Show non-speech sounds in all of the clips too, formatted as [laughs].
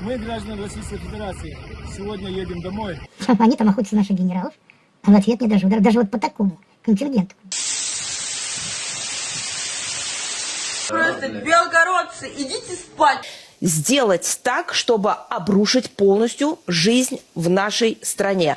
Мы, граждане Российской Федерации, сегодня едем домой. Они там охотятся на наших генералов, а в ответ не даже удар, даже вот по такому контингенту. Просто белгородцы, идите спать. сделать так, чтобы обрушить полностью жизнь в нашей стране.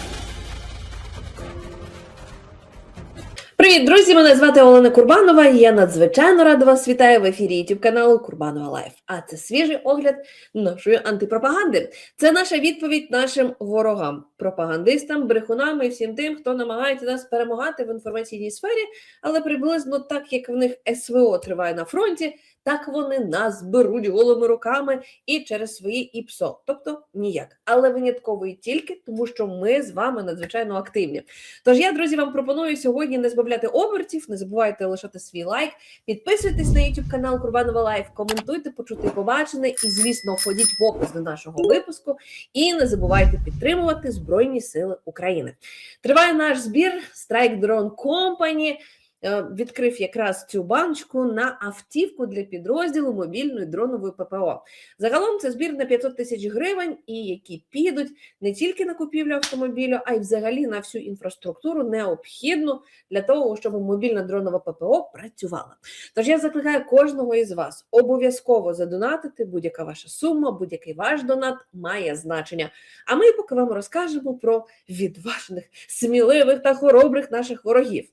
Привіт, друзі! Мене звати Олена Курбанова. і Я надзвичайно рада вас вітаю в ефірі youtube каналу Курбанова Лайф. А це свіжий огляд нашої антипропаганди. Це наша відповідь нашим ворогам, пропагандистам, брехунам і всім тим, хто намагається нас перемагати в інформаційній сфері, але приблизно так як в них СВО триває на фронті, так вони нас беруть голими руками і через свої ІПСО, тобто ніяк, але винятково і тільки тому, що ми з вами надзвичайно активні. Тож я, друзі, вам пропоную сьогодні не збавляти обертів, не забувайте лишати свій лайк, підписуйтесь на YouTube канал Курбанова Лайф, коментуйте, почути побачене і, звісно, входіть в опис до нашого випуску. І не забувайте підтримувати Збройні Сили України. Триває наш збір Strike Drone Company. Е, Відкрив якраз цю баночку на автівку для підрозділу мобільної дронової ППО. Загалом це збір на 500 тисяч гривень, і які підуть не тільки на купівлю автомобілю, а й взагалі на всю інфраструктуру необхідну для того, щоб мобільна дронова ППО працювала. Тож я закликаю кожного із вас обов'язково задонатити. Будь-яка ваша сума, будь-який ваш донат має значення. А ми поки вам розкажемо про відважних, сміливих та хоробрих наших ворогів.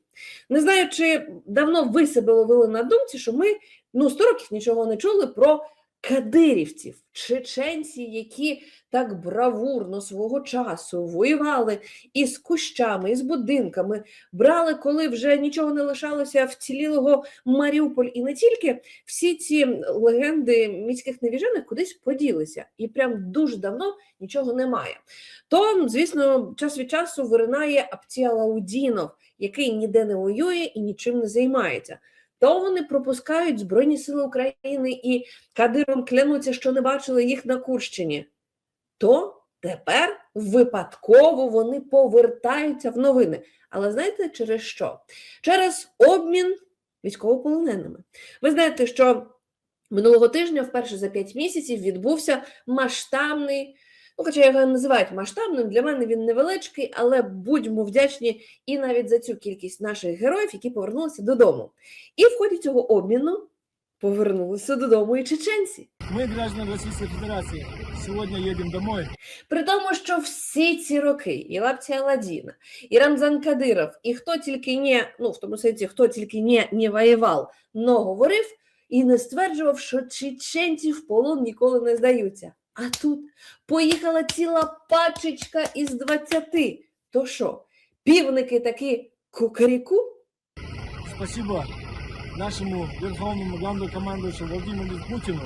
Не знаю, чи давно ви себе ловили на думці, що ми ну 100 років нічого не чули про кадирівців, чеченці, які так бравурно свого часу воювали із кущами, із будинками, брали, коли вже нічого не лишалося вцілілого Маріуполь, і не тільки всі ці легенди міських невіжених кудись поділися, і прям дуже давно нічого немає. То, звісно, час від часу виринає Аптія Лаудінов, який ніде не воює і нічим не займається. То вони пропускають Збройні Сили України і кадиром клянуться, що не бачили їх на Курщині. То тепер випадково вони повертаються в новини. Але знаєте через що? Через обмін військовополоненими. Ви знаєте, що минулого тижня, вперше за 5 місяців, відбувся масштабний. Ну, хоча його називають масштабним, для мене він невеличкий, але будьмо вдячні і навіть за цю кількість наших героїв, які повернулися додому. І в ході цього обміну повернулися додому і чеченці. Мы, граждане Российской Федерации, сегодня едем домой. При тому, що всі ці роки і Лапці Аладдіна, і Рамзан Кадиров, і хто тільки не, ну в тому сенсі, хто тільки не, не воював, но говорив і не стверджував, що чеченці в полон ніколи не здаються. А тут поїхала ціла пачечка із 20. То що, півники такі кукаріку? Спасибо нашему верховному главнокомандующему Владимиру Путину,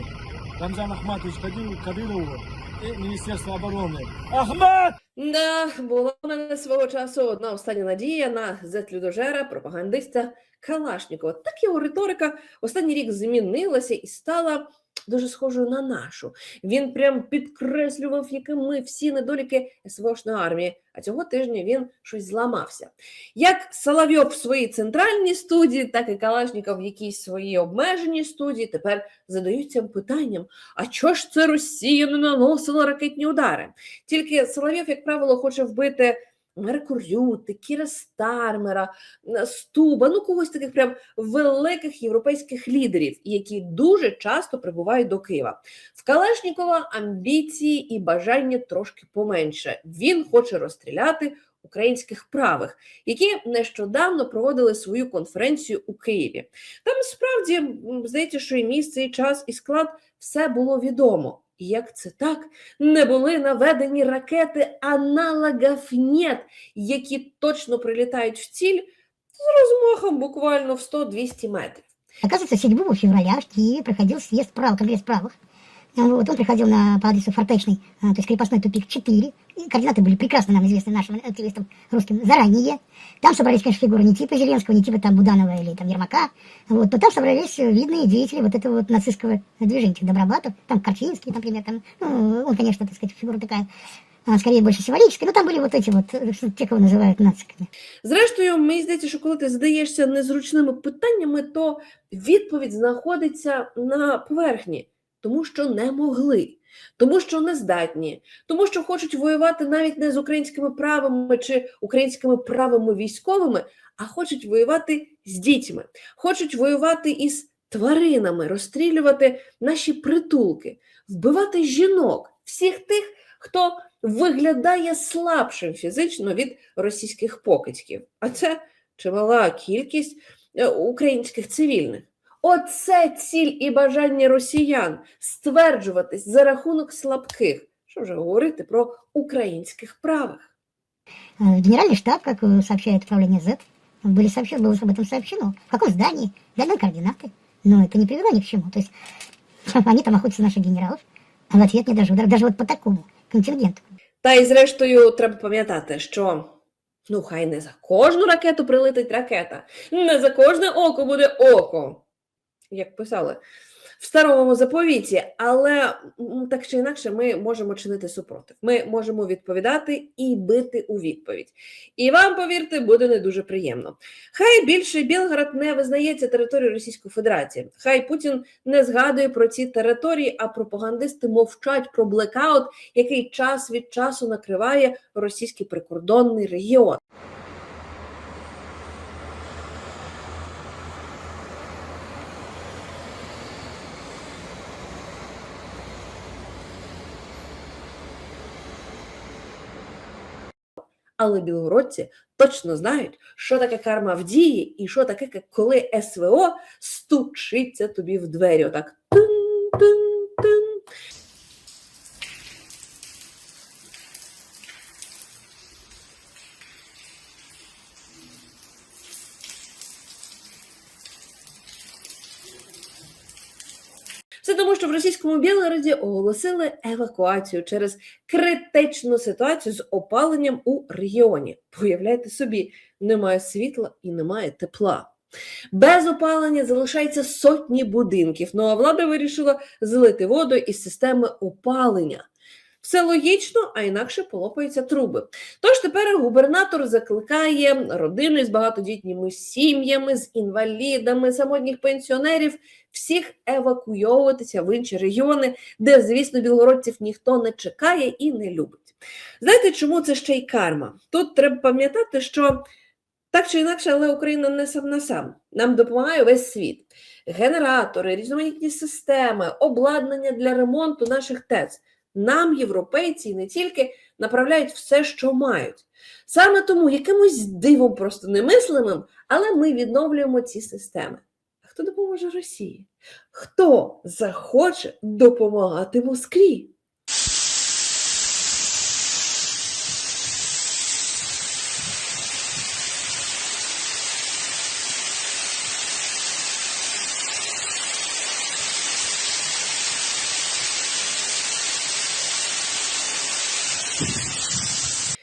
Рамзану Ахматовичу Кадыр- Кадырову и Министерству обороны. Ахмат! Да, була в мене свого часу одна остання надія на зет-людожера, пропагандиста Калашнікова. Так його риторика останній рік змінилася і стала дуже схожою на нашу. Він прям підкреслював, якими всі недоліки СВОшної армії. А цього тижня він щось зламався. Як Соловйов в своїй центральній студії, так і Калашніков в якійсь своїй обмеженій студії тепер задаються питанням: а чого ж це Росія не наносила ракетні удари? Тільки Соловйов, як правило, хоче вбити Меркурюти, Кіра Стармера, Стуба, ну когось таких прям великих європейських лідерів, які дуже часто прибувають до Києва. В Калашнікова амбіції і бажання трошки поменше. Він хоче розстріляти українських правих, які нещодавно проводили свою конференцію у Києві. Там справді здається, що і місце, і час, і склад все було відомо. І як це так? Не були наведені ракети аналогів нет, які точно прилітають в ціль з розмахом буквально в 100-200 метрів. Оказывается, 7 февраля в Киеве проходил съезд прав, конгресс правых. А Вот, он приходил на, по адресу Фортечный, а, то есть крепостной тупик 4. И координаты были прекрасно нам известны нашим активистам русским заранее. Там собрались, конечно, фигуры не типа Зеленского, не типа там Буданова или там Ермака. Вот, но там собрались э, видные деятели вот этого вот нацистского движения, типа Добробатов, там Корчинский, например, там, ну, он, конечно, так сказать, фигура такая, а, скорее больше символическая, но там были вот эти вот, э, те, кого называют нациками. Зрештою, мені здається, що коли ти задаєшся незручними питаннями, то відповідь знаходиться на поверхні, тому що не могли. тому що не здатні, тому що хочуть воювати навіть не з українськими правами чи українськими правими військовими, а хочуть воювати з дітьми, хочуть воювати із тваринами, розстрілювати наші притулки, вбивати жінок, всіх тих, хто виглядає слабшим фізично від російських покидьків. А це чимала кількість е, українських цивільних. Оце ціль і бажання росіян стверджуватись за рахунок слабких. Що вже говорити про українських правих? Э, Генеральный штаб, как э, сообщает управление Z, были сообщено, было об этом сообщено. В каком здании? Дали координаты. Но это не привело ни к чему. То есть [laughs] они там охотятся на наших генералов, а в ответ не даже удар, даже вот по такому контингенту. Та й зрештою треба пам'ятати, що ну хай не за кожну ракету прилетить ракета, не за кожне око буде око, як писали в старому заповіті, але так чи інакше ми можемо чинити супротив. Ми можемо відповідати і бити у відповідь. І вам, повірте, буде не дуже приємно. Хай більше Білград не визнається територією Російської Федерації. Хай Путін не згадує про ці території, а пропагандисти мовчать про блекаут, який час від часу накриває російський прикордонний регіон. Але білогородці точно знають, що таке карма в дії, і що таке, коли СВО стучиться тобі в двері. Отак тин-тин-тин. Все тому, що в російському Білгороді оголосили евакуацію через критичну ситуацію з опаленням у регіоні. Уявляйте собі, немає світла і немає тепла. Без опалення залишається сотні будинків. Ну а влада вирішила злити воду із системи опалення. Все логічно, а інакше полопаються труби. Тож тепер губернатор закликає родини з багатодітніми сім'ями, з інвалідами, самотніх пенсіонерів всіх евакуйовуватися в інші регіони, де, звісно, білгородців ніхто не чекає і не любить. Знаєте, чому це ще й карма? Тут треба пам'ятати, що так чи інакше, але Україна не сам на сам. Нам допомагає весь світ. Генератори, різноманітні системи, обладнання для ремонту наших ТЕЦ. Нам, європейці, і не тільки направляють все, що мають. Саме тому якимось дивом просто немислимим, але ми відновлюємо ці системи. А хто допоможе Росії? Хто захоче допомагати Москві?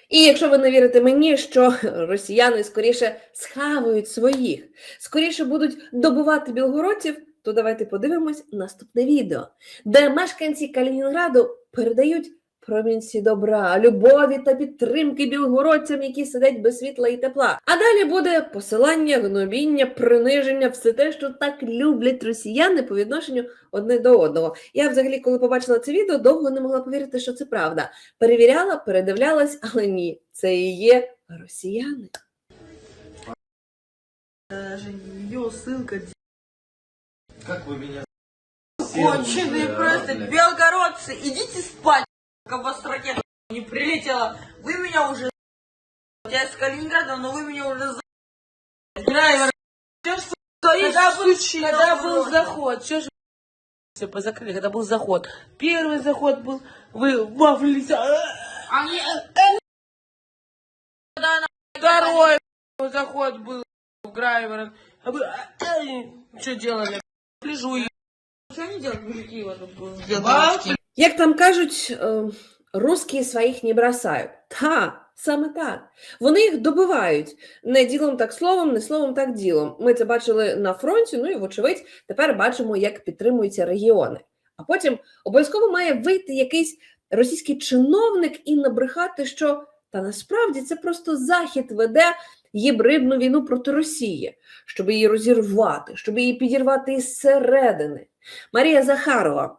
І якщо ви не вірите мені, що росіяни скоріше схавають своїх, скоріше будуть добувати білгородців, то давайте подивимось наступне відео, де мешканці Калінінграду передають промінці добра, любові та підтримки білгородцям, які сидять без світла і тепла. А далі буде посилання, гнобіння, приниження, все те, що так люблять росіяни по відношенню одне до одного. Я взагалі, коли побачила це відео, довго не могла повірити, що це правда. Перевіряла, передивлялась, але ні, це і є росіяни. Даже видео, ссылка. Как вы меня Конченые просто. Белгородцы, идите спать, Вас ракета не прилетела. Вы меня уже Я из Калининграда, но вы меня уже за... Драйвер. Когда был, когда был заход, что же все позакрыли, когда был заход. Первый заход был, вы вафлились. Они... Второй заход был в Грайвер. А что делали? Лежу и... Что они делают, мужики, вот, в Белгородске? Як там кажуть, е, русські своїх не бросають. Та, саме так. Вони їх добивають не ділом так словом, не словом так ділом. Ми це бачили на фронті, ну і вочевидь, тепер бачимо, як підтримуються регіони. А потім обов'язково має вийти якийсь російський чиновник і набрехати, що та насправді це просто захід веде гібридну війну проти Росії, щоб її розірвати, щоб її підірвати із середини. Марія Захарова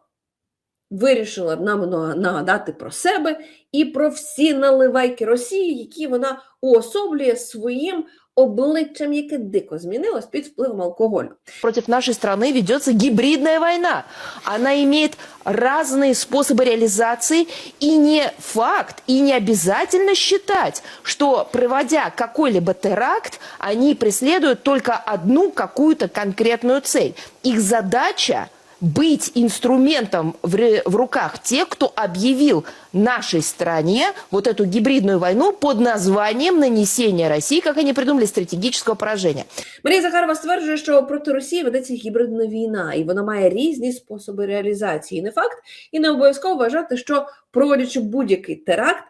вирішила нам на- нагадати про себе і про всі наливайки Росії, які вона уособлює своїм обличчям, яке дико змінилось під впливом алкоголю. Против нашей страны ведется гибридная война. Она имеет разные способы реализации, и не факт, и не обязательно считать, что, проводя какой-либо теракт, они преследуют только одну какую-то конкретную цель. Их задача быть инструментом в, ре- в руках тех, кто объявил нашей стране вот эту гибридную войну под названием нанесения России, как они придумали, стратегического поражения. Марія Захарова стверджує, що проти Росії ведеться гібридна війна, і вона має різні способи реалізації. Не факт, і не обов'язково вважати, що проводячи будь-який теракт,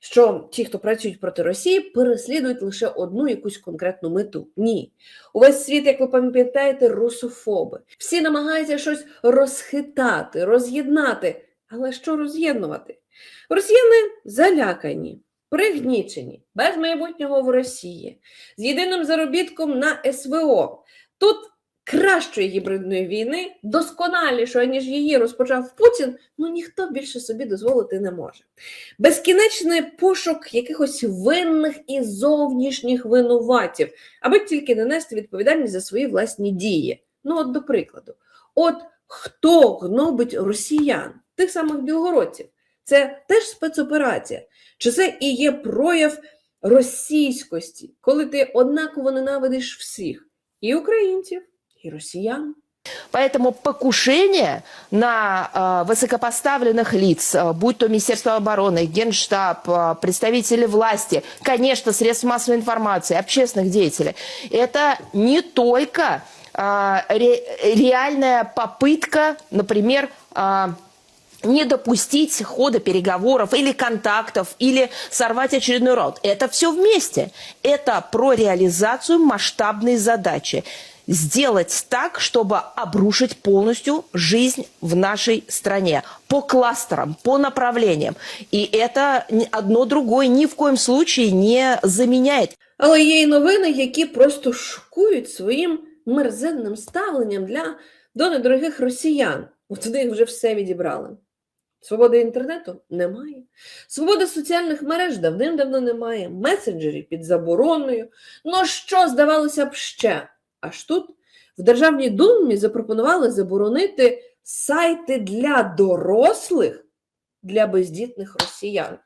що ті, хто працюють проти Росії, переслідують лише одну якусь конкретну мету. Ні. Увесь світ, як ви пам'ятаєте, русофоби. Всі намагаються щось розхитати, роз'єднати. Але що роз'єднувати? Росіяни залякані, пригнічені, без майбутнього в Росії з єдиним заробітком на СВО. Тут кращої гібридної війни, досконалішої, ніж її розпочав Путін, ну ніхто більше собі дозволити не може. Безкінечний пошук якихось винних і зовнішніх винуватців, аби тільки не нести відповідальність за свої власні дії. Ну, от до прикладу, от хто гнобить росіян, тих самих білгородців? Це теж спецоперація. Чи це і є прояв російськості, коли ти однаково ненавидиш всіх і українців, і росіян? Поэтому покушение на э, высокопоставленных лиц, э, будь то Министерство обороны, Генштаб, э, представители власти, конечно, средств массовой информации, общественных деятелей, это не только ре- реальная попытка, например, не допустить хода переговоров или контактов, или сорвать очередной раунд. Это все вместе. Это про реализацию масштабной задачи. Сделать так, чтобы обрушить полностью жизнь в нашей стране. По кластерам, по направлениям. И это одно другое ни в коем случае не заменяет. Але є й новини, які просто шокують своїм мерзенним ставленням для до недорогих росіян. От в них вже все відібрали. Свободи інтернету немає. Свободи соціальних мереж давним-давно немає. Месенджерів під забороною. Ну що здавалося б ще? Аж тут в Державній думі запропонували заборонити сайти для дорослих для бездітних росіян.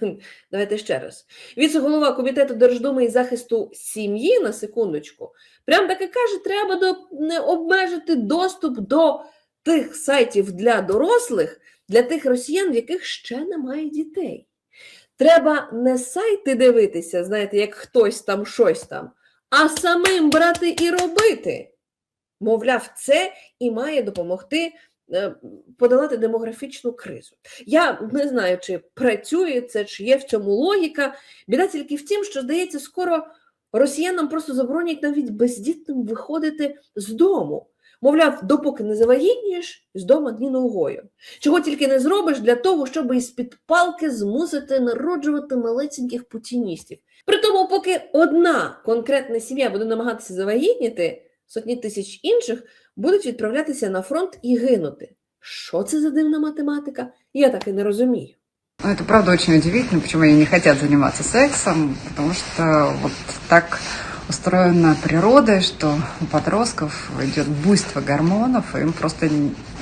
[laughs] Давайте ще раз. Віце-голова комітету Держдуми і захисту сім'ї на секундочку, прям таки каже, треба до, не обмежити доступ до тих сайтів для дорослих, для тих росіян, в яких ще немає дітей. Треба не сайти дивитися, знаєте, як хтось там щось там, а самим брати і робити. Мовляв, це і має допомогти е, подолати демографічну кризу. Я не знаю, чи працює це, чи є в цьому логіка. Біда тільки в тім, що здається, скоро росіянам просто заборонять навіть бездітним виходити з дому. Мовляв, допоки не завагітнієш, з дому ні ногою. Чого тільки не зробиш для того, щоб із-під палки змусити народжувати малесеньких путіністів. При тому, поки одна конкретна сім'я буде намагатися завагітніти, сотні тисяч інших будуть відправлятися на фронт і гинути. Що це за дивна математика? Я так і не розумію. Ну, это правда очень удивительно, почему они не хотят заниматься сексом, потому что вот так устроена природа, что у подростков идет буйство гормонов, им просто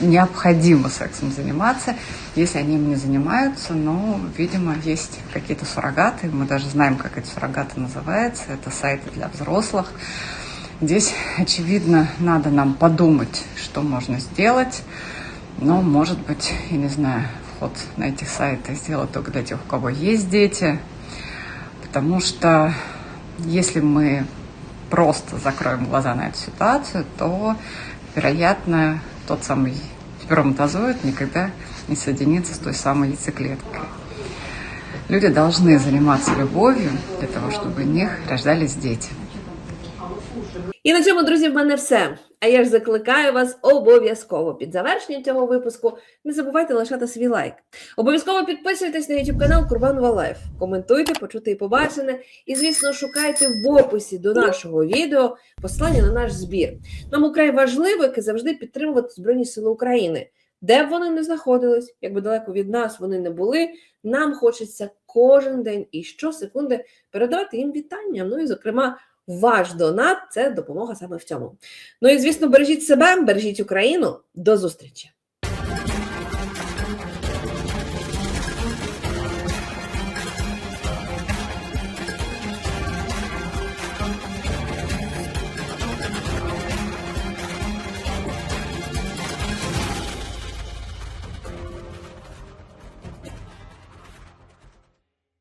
необходимо сексом заниматься. Если они им не занимаются, ну, видимо, есть какие-то суррогаты, мы даже знаем, как эти суррогаты называются, это сайты для взрослых. Здесь, очевидно, надо нам подумать, что можно сделать, но, может быть, я не знаю, вход на эти сайты сделать только для тех, у кого есть дети. Потому что если мы просто закроем глаза на эту ситуацию, то, вероятно, тот самый сперматозоид никогда не соединится с той самой яйцеклеткой. Люди должны заниматься любовью для того, чтобы у них рождались дети. І на цьому, друзі, в мене все. А я ж закликаю вас обов'язково під завершенням цього випуску не забувайте лишати свій лайк. Обов'язково підписуйтесь на YouTube канал Курбанова Лайф. Коментуйте, почути і побачене. І, звісно, шукайте в описі до нашого відео посилання на наш збір. Нам украй важливо, як і завжди, підтримувати Збройні Сили України. де б вони не знаходились, якби далеко від нас вони не були. Нам хочеться кожен день і щосекунди передавати їм вітання. Ну і, зокрема, ваш донат це допомога саме в цьому. Ну і звісно, бережіть себе, бережіть Україну. До зустрічі!